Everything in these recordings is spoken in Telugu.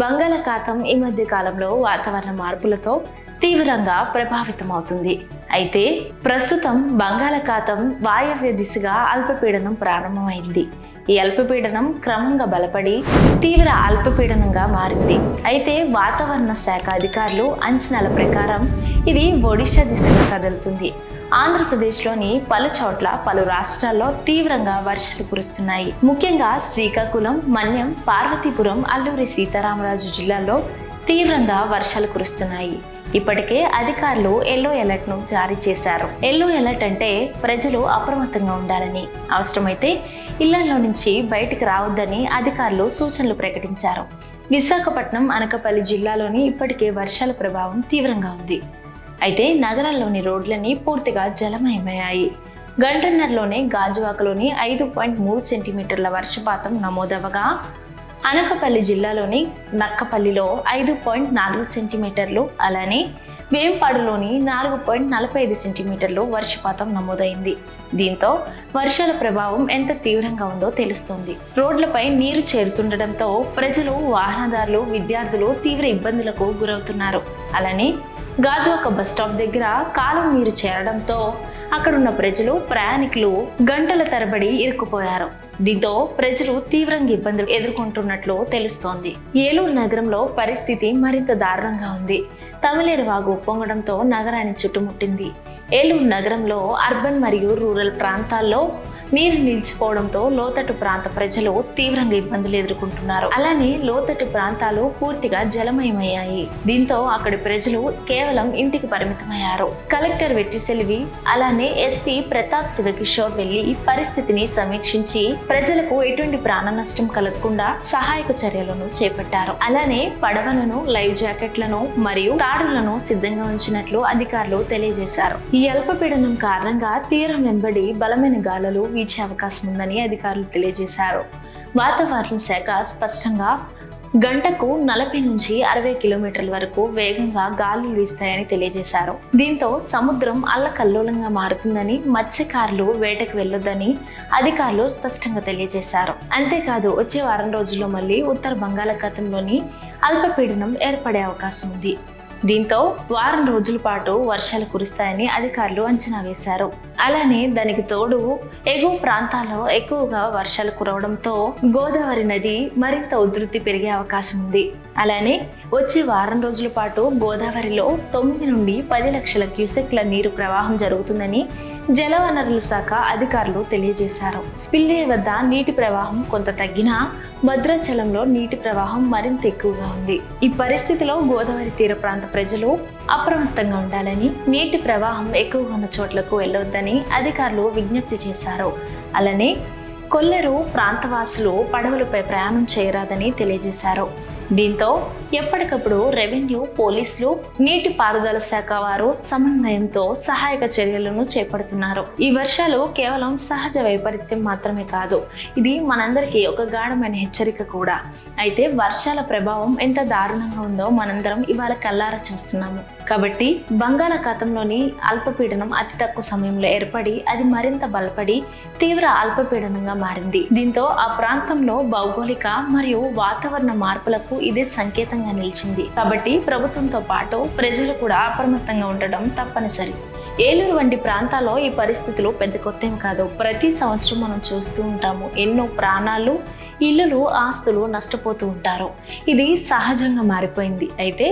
బంగాళాఖాతం ఈ మధ్య కాలంలో వాతావరణ మార్పులతో తీవ్రంగా ప్రభావితమవుతుంది. అయితే ప్రస్తుతం బంగాళాఖాతం వాయవ్య దిశగా అల్పపీడనం ప్రారంభమైంది. ఈ అల్పపీడనం క్రమంగా బలపడి తీవ్ర అల్పపీడనంగా మారింది. అయితే వాతావరణ శాఖ అధికారులు అంచనాల ప్రకారం ఇది ఒడిశా దిశగా కదులుతుంది. ఆంధ్రప్రదేశ్లోని పలు చోట్ల పలు రాష్ట్రాల్లో తీవ్రంగా వర్షాలు కురుస్తున్నాయి. ముఖ్యంగా శ్రీకాకుళం మన్యం పార్వతీపురం అల్లూరి సీతారామరాజు జిల్లాల్లో తీవ్రంగా వర్షాలు కురుస్తున్నాయి. ఇప్పటికే అధికారులు ఎల్లో అలర్ట్ను జారీ చేశారు. ఎల్లో అలర్ట్ అంటే ప్రజలు అప్రమత్తంగా ఉండాలని. అవసరమైతే ఇళ్ళలో నుంచి బయటికి రావద్దని అధికారులు సూచనలు ప్రకటించారు. విశాఖపట్నం అనకపల్లి జిల్లాలోని ఇప్పటికే వర్షాల ప్రభావం తీవ్రంగా ఉంది. అయితే నగరాల్లోని రోడ్లన్నీ పూర్తిగా జలమయమయ్యాయి. గంటన్నరలోనే గాజువాకలోని ఐదు పాయింట్ మూడు సెంటీమీటర్ల వర్షపాతం నమోదవగా అనకపల్లి జిల్లాలోని నక్కపల్లిలో ఐదు పాయింట్ నాలుగు సెంటీమీటర్లు అలానే వేంపాడులోని నాలుగు పాయింట్ నలభై ఐదు సెంటీమీటర్లు వర్షపాతం నమోదైంది. దీంతో వర్షాల ప్రభావం ఎంత తీవ్రంగా ఉందో తెలుస్తోంది. రోడ్లపై నీరు చేరుతుండటంతో ప్రజలు వాహనదారులు విద్యార్థులు తీవ్ర ఇబ్బందులకు గురవుతున్నారు. అలానే గాజువాక బస్ స్టాప్ దగ్గర కాలువ నీరు చేరడంతో అక్కడున్న ప్రజలు ప్రయాణికులు గంటల తరబడి ఇరుక్కుపోయారు. దీంతో ప్రజలు తీవ్రంగా ఇబ్బందులు ఎదుర్కొంటున్నట్లు తెలుస్తోంది. ఏలూరు నగరంలో పరిస్థితి మరింత దారుణంగా ఉంది. తమిళేరు వాగు ఉప్పొంగడంతో నగరాన్ని చుట్టుముట్టింది. ఏలూరు నగరంలో అర్బన్ మరియు రూరల్ ప్రాంతాల్లో నీరు నిలిచిపోవడంతో లోతట్టు ప్రాంత ప్రజలు తీవ్రంగా ఇబ్బందులు ఎదుర్కొంటున్నారు. అలానే లోతట్టు ప్రాంతాలు పూర్తిగా జలమయమయ్యాయి. దీంతో అక్కడి ప్రజలు కేవలం ఇంటికి పరిమితమయ్యారు. కలెక్టర్ వెట్టిసెలివి అలానే ఎస్పీ ప్రతాప్ శివకిషోర్ వెళ్ళి పరిస్థితిని సమీక్షించి ప్రజలకు ఎటువంటి ప్రాణ నష్టం కలగకుండా సహాయక చర్యలను చేపట్టారు. అలానే పడవలను లైవ్ జాకెట్లను మరియు తాడులను సిద్ధంగా ఉంచినట్లు అధికారులు తెలియజేశారు. ఈ అల్పపీడనం కారణంగా తీరం వెంబడి బలమైన గాలులు వీచే అవకాశం ఉందని అధికారులు తెలియజేశారు. వాతావరణ శాఖ స్పష్టంగా గంటకు నలభై నుంచి అరవై కిలోమీటర్ల వరకు వేగంగా గాలులు వీస్తాయని తెలియజేశారు. దీంతో సముద్రం అల్లకల్లోలంగా మారుతుందని మత్స్యకారులు వేటకు వెళ్ళొద్దని అధికారులు స్పష్టంగా తెలియజేశారు. అంతేకాదు వచ్చే వారం రోజుల్లో మళ్ళీ ఉత్తర బంగాళాఖాతంలోని అల్పపీడనం ఏర్పడే అవకాశం ఉంది. దీంతో వారం రోజుల పాటు వర్షాలు కురుస్తాయని అధికారులు అంచనా వేశారు. అలానే దానికి తోడు ఎగువ ప్రాంతాల్లో ఎక్కువగా వర్షాలు కురవడంతో గోదావరి నది మరింత ఉధృతి పెరిగే అవకాశం ఉంది. అలానే వచ్చే వారం రోజుల పాటు గోదావరిలో తొమ్మిది నుండి పది లక్షల క్యూసెక్ల నీరు ప్రవాహం జరుగుతుందని జలవనరుల శాఖ అధికారులు తెలియజేశారు. స్పిల్వే వద్ద నీటి ప్రవాహం కొంత తగ్గినా భద్రాచలంలో నీటి ప్రవాహం మరింత ఎక్కువగా ఉంది. ఈ పరిస్థితిలో గోదావరి తీర ప్రాంత ప్రజలు అప్రమత్తంగా ఉండాలని నీటి ప్రవాహం ఎక్కువగా ఉన్న చోట్లకు వెళ్ళొద్దని అధికారులు విజ్ఞప్తి చేశారు. అలానే కొల్లెరు ప్రాంతవాసులు పడవలపై ప్రయాణం చేయరాదని తెలియజేశారు. దీంతో ఎప్పటికప్పుడు రెవెన్యూ పోలీసులు నీటి పారుదల శాఖ వారు సమన్వయంతో సహాయక చర్యలను చేపడుతున్నారు. ఈ వర్షాలు కేవలం సహజ వైపరీత్యం మాత్రమే కాదు ఇది మనందరికీ ఒక గాఢమైన హెచ్చరిక కూడా. అయితే వర్షాల ప్రభావం ఎంత దారుణంగా ఉందో మనందరం ఇవాళ కల్లారా చూస్తున్నాము. కాబట్టి బంగాళాఖాతంలోని అల్పపీడనం అతి తక్కువ సమయంలో ఏర్పడి అది మరింత బలపడి తీవ్ర అల్పపీడనంగా మారింది. దీంతో ఆ ప్రాంతంలో భౌగోళిక మరియు వాతావరణ మార్పులకు ఇదే సంకేతంగా నిలిచింది. కాబట్టి ప్రభుత్వంతో పాటు ప్రజలు కూడా అప్రమత్తంగా ఉండడం తప్పనిసరి. ఏలూరు వంటి ప్రాంతాల్లో ఈ పరిస్థితులు పెద్ద కొత్త ఏం కాదు. ప్రతి సంవత్సరం మనం చూస్తూ ఉంటాము. ఎన్నో ప్రాణాలు ఇల్లులు ఆస్తులు నష్టపోతూ ఉంటారు. ఇది సహజంగా మారిపోయింది. అయితే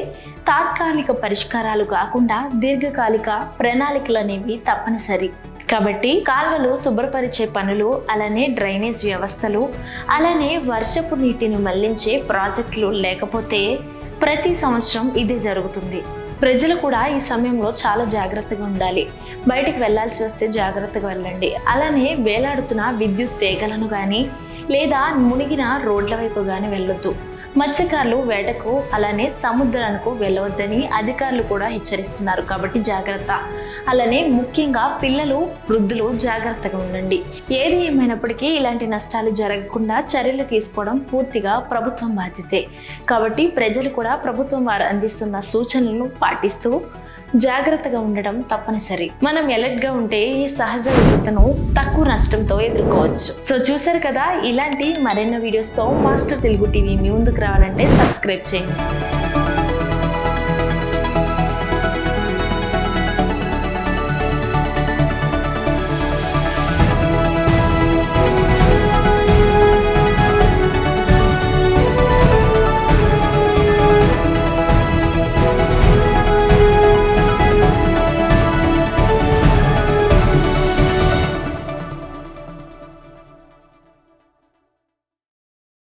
తాత్కాలిక పరిష్కారాలు కాకుండా దీర్ఘకాలిక ప్రణాళికలు అనేవి తప్పనిసరి. కాబట్టి కాల్వలు శుభ్రపరిచే పనులు అలానే డ్రైనేజ్ వ్యవస్థలు అలానే వర్షపు నీటిని మళ్ళించే ప్రాజెక్టులు లేకపోతే ప్రతి సంవత్సరం ఇది జరుగుతుంది. ప్రజలు కూడా ఈ సమయంలో చాలా జాగ్రత్తగా ఉండాలి. బయటికి వెళ్ళాల్సి వస్తే జాగ్రత్తగా వెళ్ళండి. అలానే వేలాడుతున్న విద్యుత్ తీగలను కానీ లేదా మునిగిన రోడ్ల వైపు కానీ వెళ్ళొద్దు. మత్స్యకారులు వేటకు అలానే సముద్రానికి వెళ్ళవద్దని అధికారులు కూడా హెచ్చరిస్తున్నారు. కాబట్టి జాగ్రత్త. అలానే ముఖ్యంగా పిల్లలు వృద్ధులు జాగ్రత్తగా ఉండండి. ఏది ఏమైనప్పటికీ ఇలాంటి నష్టాలు జరగకుండా చర్యలు తీసుకోవడం పూర్తిగా ప్రభుత్వం బాధ్యతే. కాబట్టి ప్రజలు కూడా ప్రభుత్వం వారు అందిస్తున్న సూచనలను పాటిస్తూ జాగ్రత్తగా ఉండడం తప్పనిసరి. మనం ఎలర్ట్గా ఉంటే ఈ సహజ విపత్తును తక్కువ నష్టంతో ఎదుర్కోవచ్చు. సో చూసారు కదా? ఇలాంటి మరెన్నో వీడియోస్తో మాస్టర్ తెలుగు టీవీ మీ ముందుకు రావాలంటే సబ్స్క్రైబ్ చేయండి.